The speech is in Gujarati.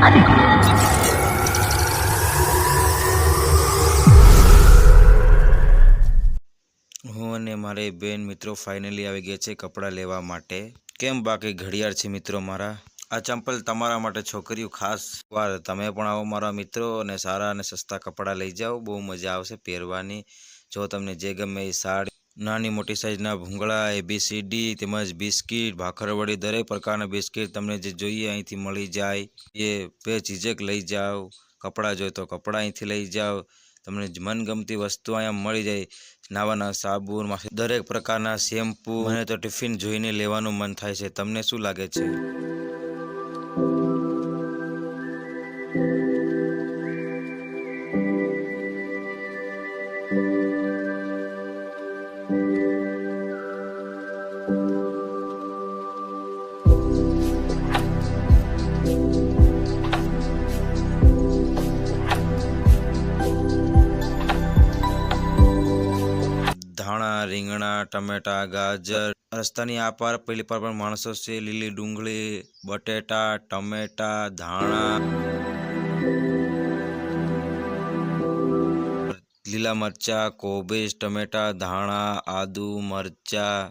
હું અને મારી બેન મિત્રો ફાઇનલી આવી ગયા છે કપડાં લેવા માટે. કેમ બાકી ઘડિયાળ છે મિત્રો મારા? આ ચંપલ તમારા માટે છોકરીઓ ખાસ વાર. તમે પણ આવો મારા મિત્રો અને સારા અને સસ્તા કપડાં લઈ જાઓ. બહુ મજા આવશે પહેરવાની. જો તમને જે ગમે એ સાડી નાની મોટી સાઇઝના ભૂંગળા એબીસીડી તેમજ બિસ્કિટ ભાખરવડી દરેક પ્રકારના બિસ્કિટ તમને જે જોઈએ અહીંથી મળી જાય. એ બે ચીજક લઈ જાઓ. કપડાં જોઈએ તો કપડાં અહીંથી લઈ જાઓ. તમને મનગમતી વસ્તુ અહીંયા મળી જાય. નાવાના માથે દરેક પ્રકારના શેમ્પૂ. મને તો ટિફિન જોઈને લેવાનું મન થાય છે. તમને શું લાગે છે? ધાણા, રીંગણા, ટમેટા, ગાજર. રસ્તાની આ પાર પેલી પાર પણ માણસો છે. લીલી ડુંગળી, બટેટા, ટમેટા, ધાણા. લીલા મરચા, કોબીજ, ટમેટા, ધાણા, આદુ, મરચા.